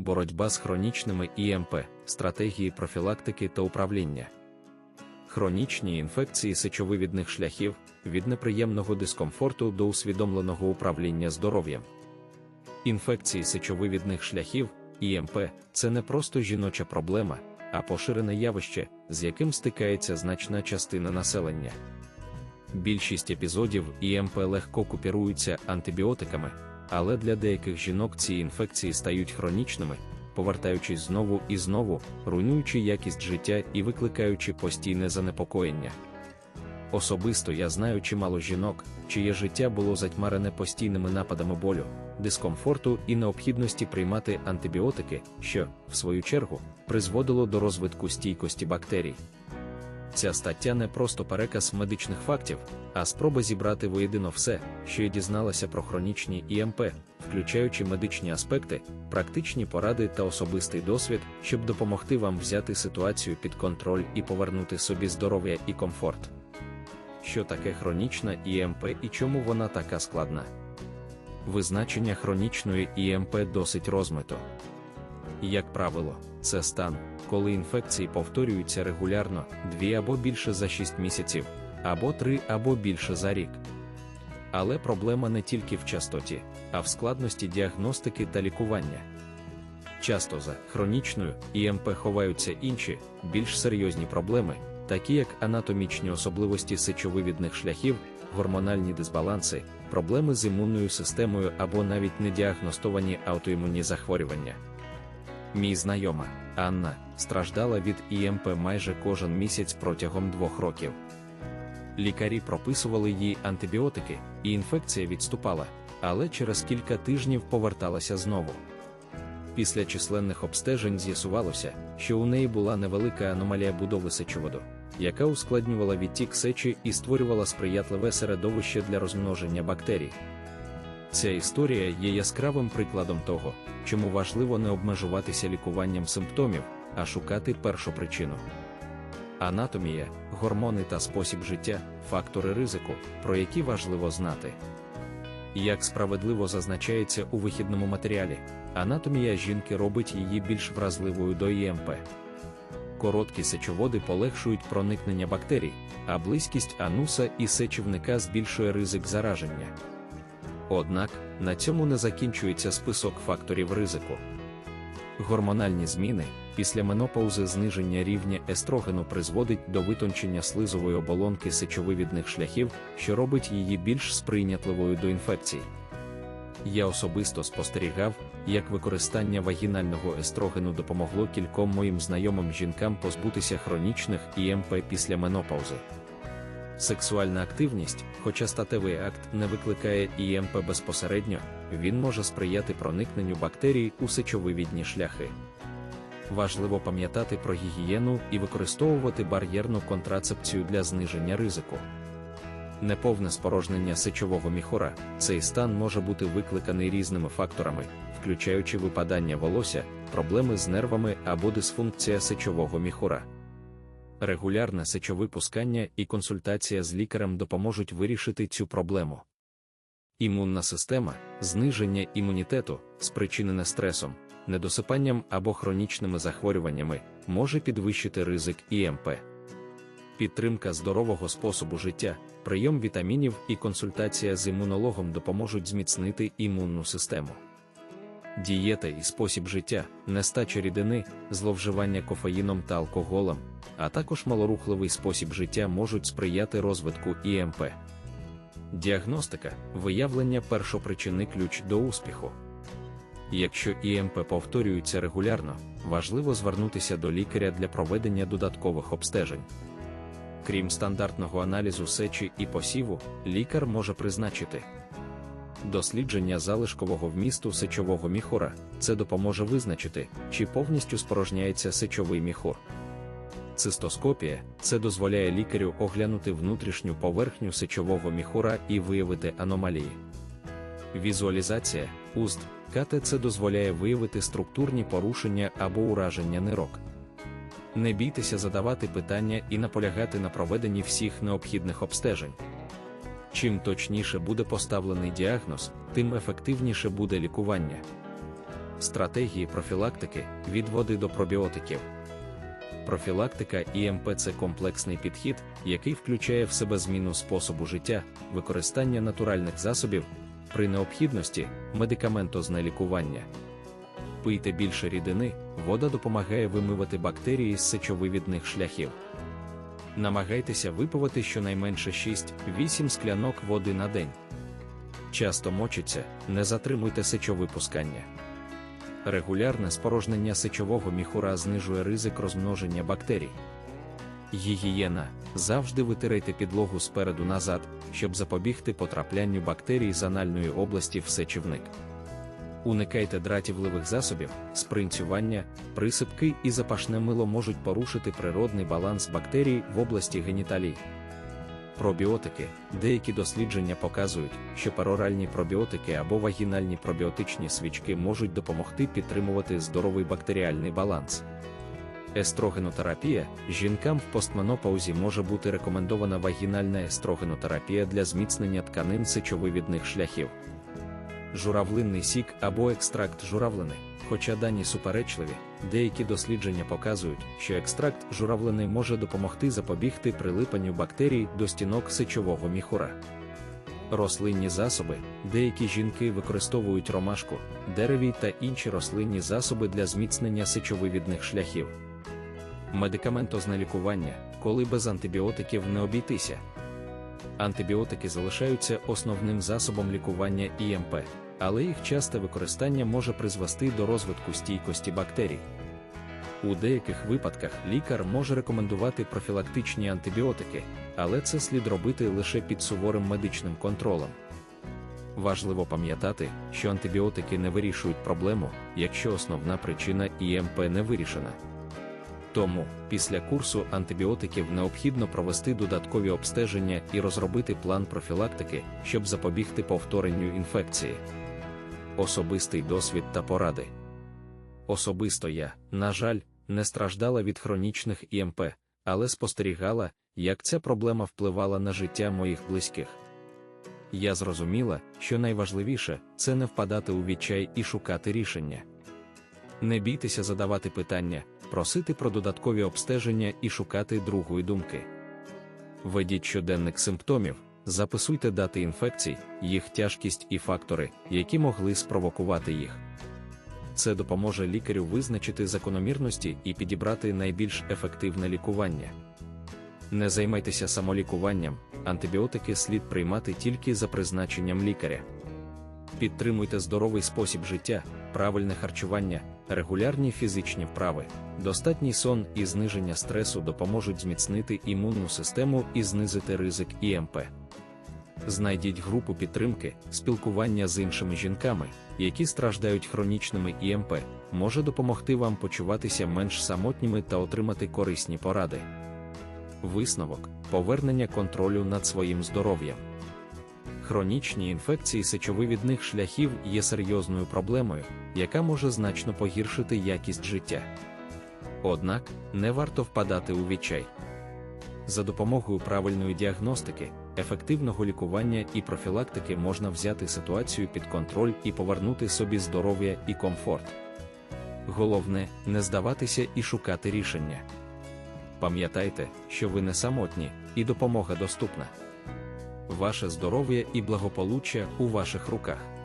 боротьба з хронічними ІМП, стратегії профілактики та управління. Хронічні інфекції сечовивідних шляхів від неприємного дискомфорту до усвідомленого управління здоров'ям. Інфекції сечовивідних шляхів ІМП це не просто жіноча проблема, а поширене явище, з яким стикається значна частина населення. Більшість епізодів ІМП легко купіруються антибіотиками, але для деяких жінок ці інфекції стають хронічними, повертаючись знову і знову, руйнуючи якість життя і викликаючи постійне занепокоєння. Особисто я знаю чимало жінок, чиє життя було затьмарене постійними нападами болю, дискомфорту і необхідності приймати антибіотики, що, в свою чергу, призводило до розвитку стійкості бактерій. Ця стаття не просто переказ медичних фактів, а спроба зібрати воєдино все, що я дізналася про хронічні ІМП, включаючи медичні аспекти, практичні поради та особистий досвід, щоб допомогти вам взяти ситуацію під контроль і повернути собі здоров'я і комфорт. Що таке хронічна ІМП і чому вона така складна? Визначення хронічної ІМП досить розмито. Як правило, це стан, коли інфекції повторюються регулярно 2 або більше за 6 місяців, або 3 або більше за рік. Але проблема не тільки в частоті, а в складності діагностики та лікування. Часто за хронічною ІМП ховаються інші, більш серйозні проблеми, такі як анатомічні особливості сечовивідних шляхів, гормональні дисбаланси, проблеми з імунною системою або навіть недіагностовані аутоімунні захворювання. Мій знайома Анна страждала від ІМП майже кожен місяць протягом двох років. Лікарі прописували їй антибіотики, і інфекція відступала, але через кілька тижнів поверталася знову. Після численних обстежень з'ясувалося, що у неї була невелика аномалія будови сечоводу, яка ускладнювала відтік сечі і створювала сприятливе середовище для розмноження бактерій. Ця історія є яскравим прикладом того, чому важливо не обмежуватися лікуванням симптомів, а шукати першу причину. Анатомія, гормони та спосіб життя фактори ризику, про які важливо знати. Як справедливо зазначається у вихідному матеріалі, анатомія жінки робить її більш вразливою до ІМП. Короткі сечоводи полегшують проникнення бактерій, а близькість ануса і сечівника збільшує ризик зараження. Однак на цьому не закінчується список факторів ризику. Гормональні зміни після менопаузи зниження рівня естрогену призводить до витончення слизової оболонки сечовивідних шляхів, що робить її більш сприйнятливою до інфекцій. Я особисто спостерігав, як використання вагінального естрогену допомогло кільком моїм знайомим жінкам позбутися хронічних ІМП після менопаузи. Сексуальна активність, хоча статевий акт не викликає ІМП безпосередньо, він може сприяти проникненню бактерій у сечовивідні шляхи. Важливо пам'ятати про гігієну і використовувати бар'єрну контрацепцію для зниження ризику. Неповне спорожнення сечового міхора, цей стан може бути викликаний різними факторами, включаючи випадання волосся, проблеми з нервами або дисфункція сечового міхора. Регулярне сечовипускання і консультація з лікарем допоможуть вирішити цю проблему. Імунна система, зниження імунітету, спричинене стресом, недосипанням або хронічними захворюваннями, може підвищити ризик ІМП. Підтримка здорового способу життя, прийом вітамінів і консультація з імунологом допоможуть зміцнити імунну систему. Дієта і спосіб життя, нестача рідини, зловживання кофеїном та алкоголем, а також малорухливий спосіб життя можуть сприяти розвитку ІМП. Діагностика виявлення першопричини ключ до успіху. Якщо ІМП повторюється регулярно, важливо звернутися до лікаря для проведення додаткових обстежень. Крім стандартного аналізу сечі і посіву, лікар може призначити дослідження залишкового вмісту сечового міхора. Це допоможе визначити, чи повністю спорожняється сечовий міхор.Цистоскопія це дозволяє лікарю оглянути внутрішню поверхню сечового міхора і виявити аномалії. Візуалізація, УЗД, КТ це дозволяє виявити структурні порушення або ураження нирок. Не бійтеся задавати питання і наполягати на проведенні всіх необхідних обстежень. Чим точніше буде поставлений діагноз, тим ефективніше буде лікування. Стратегії профілактики від води до пробіотиків. Профілактика ІМП це комплексний підхід, який включає в себе зміну способу життя, використання натуральних засобів, при необхідності медикаментозне лікування. Пийте більше рідини, вода допомагає вимивати бактерії з сечовивідних шляхів. Намагайтеся випивати щонайменше 6-8 склянок води на день. Часто мочиться, не затримуйте сечовипускання. Регулярне спорожнення сечового міхура знижує ризик розмноження бактерій. Гігієна завжди витирайте підлогу спереду назад, щоб запобігти потраплянню бактерій з анальної області в сечівник. Уникайте дратівливих засобів, спринцювання, присипки і запашне мило можуть порушити природний баланс бактерій в області геніталій. Пробіотики. Деякі дослідження показують, що пероральні пробіотики або вагінальні пробіотичні свічки можуть допомогти підтримувати здоровий бактеріальний баланс. Естрогенотерапія жінкам в постменопаузі може бути рекомендована вагінальна естрогенотерапія для зміцнення тканин сечовивідних шляхів. Журавлинний сік або екстракт журавлини. Хоча дані суперечливі, деякі дослідження показують, що екстракт журавлини може допомогти запобігти прилипанню бактерій до стінок сечового міхура. Рослинні засоби, деякі жінки використовують ромашку, дереві та інші рослинні засоби для зміцнення сечовивідних шляхів. Медикаментозне лікування, коли без антибіотиків не обійтися. Антибіотики залишаються основним засобом лікування ІМП, але їх часте використання може призвести до розвитку стійкості бактерій. У деяких випадках лікар може рекомендувати профілактичні антибіотики, але це слід робити лише під суворим медичним контролем. Важливо пам'ятати, що антибіотики не вирішують проблему, якщо основна причина ІМП не вирішена. Тому, після курсу антибіотиків необхідно провести додаткові обстеження і розробити план профілактики, щоб запобігти повторенню інфекції. Особистий досвід та поради. Особисто я, на жаль, не страждала від хронічних ІМП, але спостерігала, як ця проблема впливала на життя моїх близьких. Я зрозуміла, що найважливіше це не впадати у відчай і шукати рішення. Не бійтеся задавати питання, просити про додаткові обстеження і шукати другої думки. Ведіть щоденник симптомів, записуйте дати інфекцій, їх тяжкість і фактори, які могли спровокувати їх. Це допоможе лікарю визначити закономірності і підібрати найбільш ефективне лікування. Не займайтеся самолікуванням, антибіотики слід приймати тільки за призначенням лікаря. Підтримуйте здоровий спосіб життя, правильне харчування, регулярні фізичні вправи, достатній сон і зниження стресу допоможуть зміцнити імунну систему і знизити ризик ІМП. Знайдіть групу підтримки, спілкування з іншими жінками, які страждають хронічними ІМП, може допомогти вам почуватися менш самотніми та отримати корисні поради. Висновок повернення контролю над своїм здоров'ям. Хронічні інфекції сечовивідних шляхів є серйозною проблемою, яка може значно погіршити якість життя. Однак не варто впадати у відчай. За допомогою правильної діагностики, ефективного лікування і профілактики можна взяти ситуацію під контроль і повернути собі здоров'я і комфорт. Головне не здаватися і шукати рішення. Пам'ятайте, що ви не самотні, і допомога доступна. Ваше здоров'я і благополуччя у ваших руках.